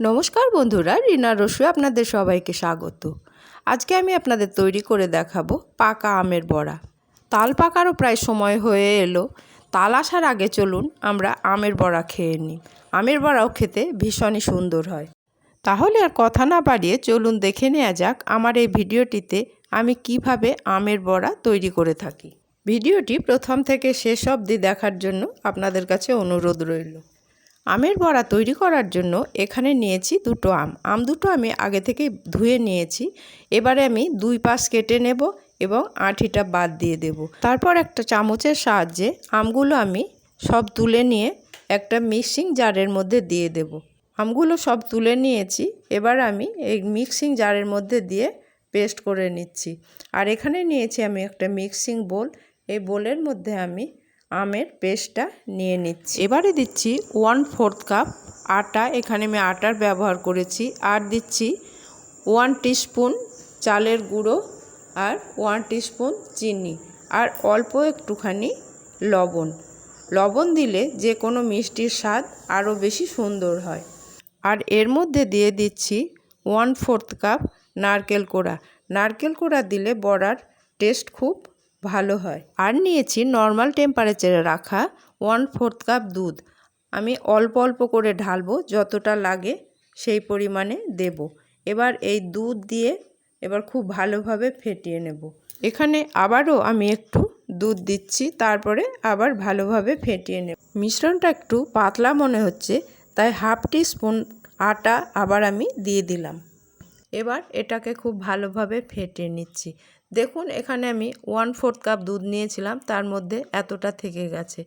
নমস্কার বন্ধুরা, রিনা রসু আপনাদের সবাইকে স্বাগত। আজকে আমি আপনাদের তৈরি করে দেখাবো পাকা আমের বড়া। তাল পাকারও প্রায় সময় হয়ে এলো। তাল আসার আগে চলুন আমরা আমের বড়া খেয়ে নিই। আমের বড়াও খেতে ভীষণই সুন্দর হয়। তাহলে আর কথা না বাড়িয়ে চলুন দেখে নেওয়া যাক আমার এই ভিডিওটিতে আমি কীভাবে আমের বড়া তৈরি করে থাকি। ভিডিওটি প্রথম থেকে শেষ অবধি দেখার জন্য আপনাদের কাছে অনুরোধ রইল। আমের বড়া তৈরি করার জন্য এখানে নিয়েছি দুটো আম। আম দুটো আমি আগে থেকে ধুয়ে নিয়েছি। এবারে আমি দুই পাশ কেটে নেব এবং আঁঠিটা বাদ দিয়ে দেব। তারপর একটা চামচের সাহায্যে আমগুলো আমি সব তুলে নিয়ে একটা মিক্সিং জারের মধ্যে দিয়ে দেব। আমগুলো সব তুলে নিয়েছি। এবার আমি এই মিক্সিং জারের মধ্যে দিয়ে পেস্ট করে নিচ্ছি। আর এখানে নিয়েছি আমি একটা মিক্সিং বোল। এই বোলের মধ্যে আমি আমের পেস্টটা নিয়ে নিচ্ছি। এবারে দিচ্ছি ওয়ান ফোর্থ কাপ আটা। এখানে আমি আটার ব্যবহার করেছি। আর দিচ্ছি ওয়ান টিস্পুন চালের গুঁড়ো আর ওয়ান টিস্পুন চিনি। আর অল্প একটুখানি লবণ। লবণ দিলে যে কোনো মিষ্টির স্বাদ আরও বেশি সুন্দর হয়। আর এর মধ্যে দিয়ে দিচ্ছি ওয়ান ফোর্থ কাপ নারকেল কোড়া। নারকেল কোড়া দিলে বড়ার টেস্ট খুব ভালো হয়। আর নিয়েছি নর্মাল টেম্পারেচারে রাখা ওয়ান ফোর্থ কাপ দুধ। আমি অল্প অল্প করে ঢালবো, যতটা লাগে সেই পরিমাণে দেব। এবার এই দুধ দিয়ে এবার খুব ভালোভাবে ফেটিয়ে নেব। এখানে আবারও আমি একটু দুধ দিচ্ছি, তারপরে আবার ভালোভাবে ফেটিয়ে নেব। মিশ্রণটা একটু পাতলা মনে হচ্ছে, তাই হাফ টি স্পুন আটা আবার আমি দিয়ে দিলাম। এবার এটাকে খুব ভালোভাবে ফেটে নিচ্ছি। দেখুন, এখানে আমি ওয়ান ফোর্থ কাপ দুধ নিয়েছিলাম, তার মধ্যে এতটা থেকে গেছে।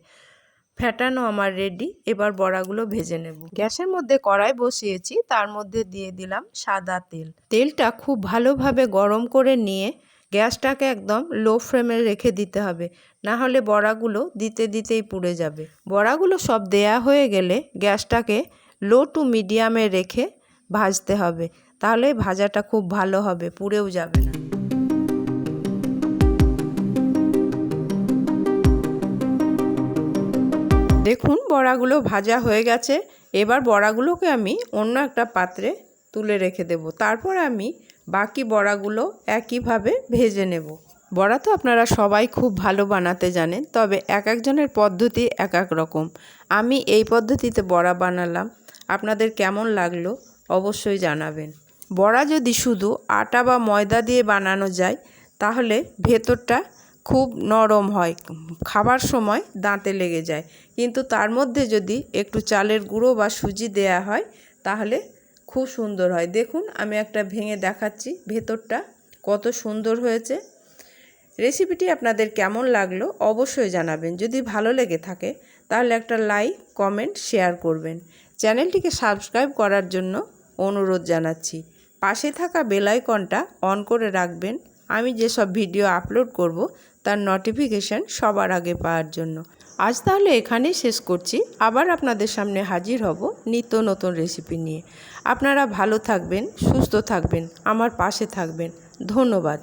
ফ্যাটানো আমার রেডি এবার বড়াগুলো ভেজে নেব। গ্যাসের মধ্যে কড়াই বসিয়েছি, তার মধ্যে দিয়ে দিলাম সাদা তেল। তেলটা খুব ভালোভাবে গরম করে নিয়ে গ্যাসটাকে একদম লো ফ্লেমে রেখে দিতে হবে, না হলে বড়াগুলো দিতে দিতেই পুড়ে যাবে। বড়াগুলো সব দেয়া হয়ে গেলে গ্যাসটাকে লো টু মিডিয়ামে রেখে ভাজতে হবে। তাহলে ভাজাটা খুব ভালো হবে, পুড়েও যাবে না। দেখুন, বড়াগুলো ভাজা হয়ে গেছে। এবার বড়াগুলোকে আমি অন্য একটা পাত্রে তুলে রেখে দেব। তারপর আমি বাকি বড়াগুলো একইভাবে ভেজে নেব। বড়া তো আপনারা সবাই খুব ভালো বানাতে জানেন, তবে এক একজনের পদ্ধতি এক এক রকম। আমি এই পদ্ধতিতে বড়া বানালাম। আপনাদের কেমন লাগল? অবশ্যই জানাবেন। বড়া যদি শুধু আটা বা ময়দা দিয়ে বানানো যায়, তাহলে ভেতরটা খুব নরম হয়, খাবার সময় দাঁতে লেগে যায়। কিন্তু তার মধ্যে যদি একটু চালের গুঁড়ো বা সুজি দেয়া হয়, তাহলে খুব সুন্দর হয়। দেখুন, আমি একটা ভেঙে দেখাচ্ছি, ভেতরটা কত সুন্দর হয়েছে। রেসিপিটি আপনাদের কেমন লাগল অবশ্যই জানাবেন। যদি ভালো লেগে থাকে, তাহলে একটা লাইক, কমেন্ট, শেয়ার করবেন। চ্যানেলটিকে সাবস্ক্রাইব করার জন্য অনুরোধ জানাচ্ছি। পাশে থাকা বেলাইকনটা অন করে রাখবেন। আমি যেসব ভিডিও আপলোড করব, তার নোটিফিকেশান সবার আগে পাওয়ার জন্য। আজ তাহলে এখানেই শেষ করছি। আবার আপনাদের সামনে হাজির হব নিত্য নতুন রেসিপি নিয়ে। আপনারা ভালো থাকবেন, সুস্থ থাকবেন, আমার পাশে থাকবেন। ধন্যবাদ।